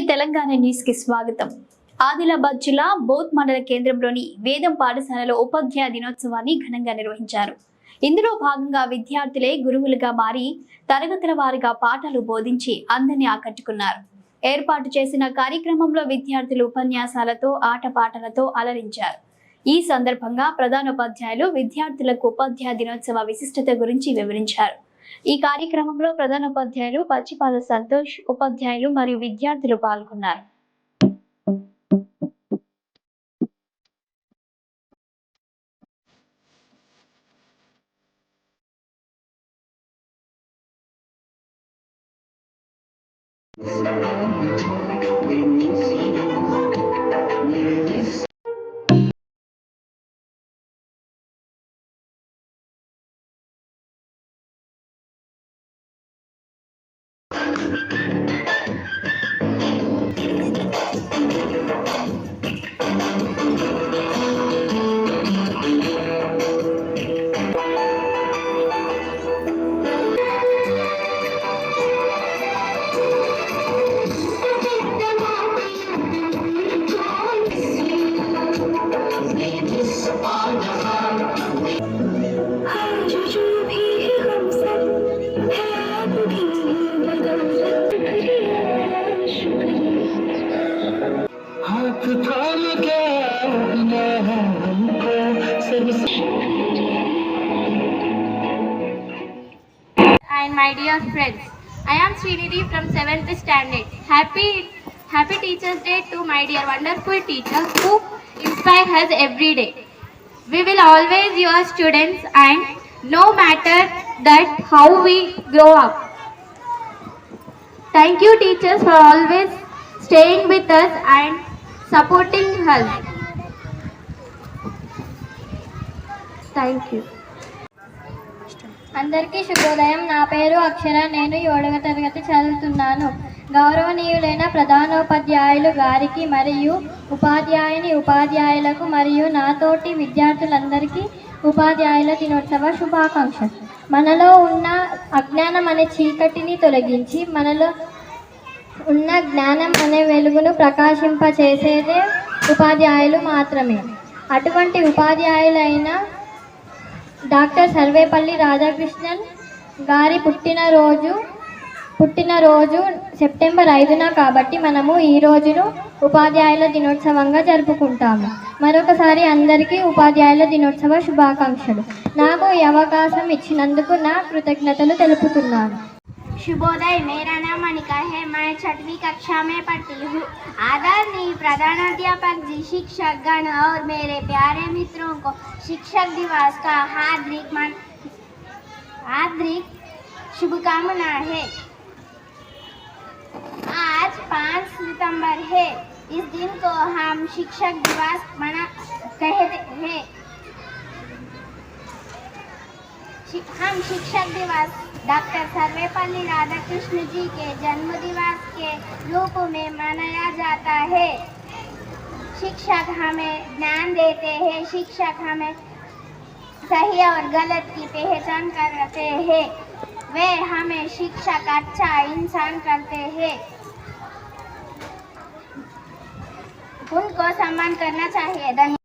TV Telangana న్యూస్కి స్వాగతం. ఆదిలాబాద్ జిల్లా బోత్ మండల కేంద్రంలోని వేదం పాఠశాలలో ఉపాధ్యాయ దినోత్సవాన్ని ఘనంగా నిర్వహించారు. ఇందులో భాగంగా విద్యార్థులే గురువులుగా మారి తరగతుల వారిగా పాఠాలు బోధించి అందరినీ ఆకట్టుకున్నారు. ఏర్పాటు చేసిన కార్యక్రమంలో విద్యార్థులు ఉపన్యాసాలతో ఆటపాటలతో అలరించారు. ఈ సందర్భంగా ప్రధానోపాధ్యాయులు విద్యార్థులకు ఉపాధ్యాయ దినోత్సవ విశిష్టత గురించి వివరించారు. ఈ కార్యక్రమంలో ప్రధాన ఉపాధ్యాయులు పచ్చిపాద సంతోష్ ఉపాధ్యాయులు మరియు విద్యార్థులు పాల్గొన్నారు. And my dear friends. I am Srinidhi from 7th standard. Happy Happy Teachers Day to my dear wonderful teachers who inspire us every day. We will always your students and no matter that how we grow up. Thank you teachers for always staying with us and supporting us. Thank you. అందరికీ శుభోదయం. నా పేరు అక్షర. నేను ఏడవ తరగతి చదువుతున్నాను. గౌరవనీయులైన ప్రధానోపాధ్యాయులు గారికి మరియు ఉపాధ్యాయుని ఉపాధ్యాయులకు మరియు నాతోటి విద్యార్థులందరికీ ఉపాధ్యాయుల దినోత్సవ శుభాకాంక్షలు. మనలో ఉన్న అజ్ఞానం అనే చీకటిని తొలగించి మనలో ఉన్న జ్ఞానం అనే వెలుగును ప్రకాశింపచేసేదే ఉపాధ్యాయులు మాత్రమే. అటువంటి ఉపాధ్యాయులైన డాక్టర్ సర్వేపల్లి రాధాకృష్ణన్ గారి పుట్టినరోజు పుట్టినరోజు సెప్టెంబర్ ఐదున కాబట్టి మనము ఈ రోజును ఉపాధ్యాయుల దినోత్సవంగా జరుపుకుంటాము. మరొకసారి అందరికీ ఉపాధ్యాయుల దినోత్సవ శుభాకాంక్షలు. నాకు ఈ అవకాశం ఇచ్చినందుకు నా కృతజ్ఞతలు తెలుపుతున్నాను. शुभोदय, मेरा नाम अनिका है। मैं छठवीं कक्षा में पढ़ती हूँ। आदरणीय प्रधानाध्यापक जी शिक्षक गण और मेरे प्यारे मित्रों को शिक्षक दिवस का हार्दिक मन हार्दिक शुभकामना है। आज पाँच सितंबर है। इस दिन को हम शिक्षक दिवस मना कहते हैं। हम शिक्षक दिवस डॉक्टर सर्वेपल्ली राधाकृष्ण जी के जन्म दिवस के रूप में मनाया जाता है। शिक्षक हमें ज्ञान देते हैं, शिक्षक हमें सही और गलत की पहचान करते हैं। वे हमें शिक्षक अच्छा इंसान करते हैं। उनको सम्मान करना चाहिए। धन्यवाद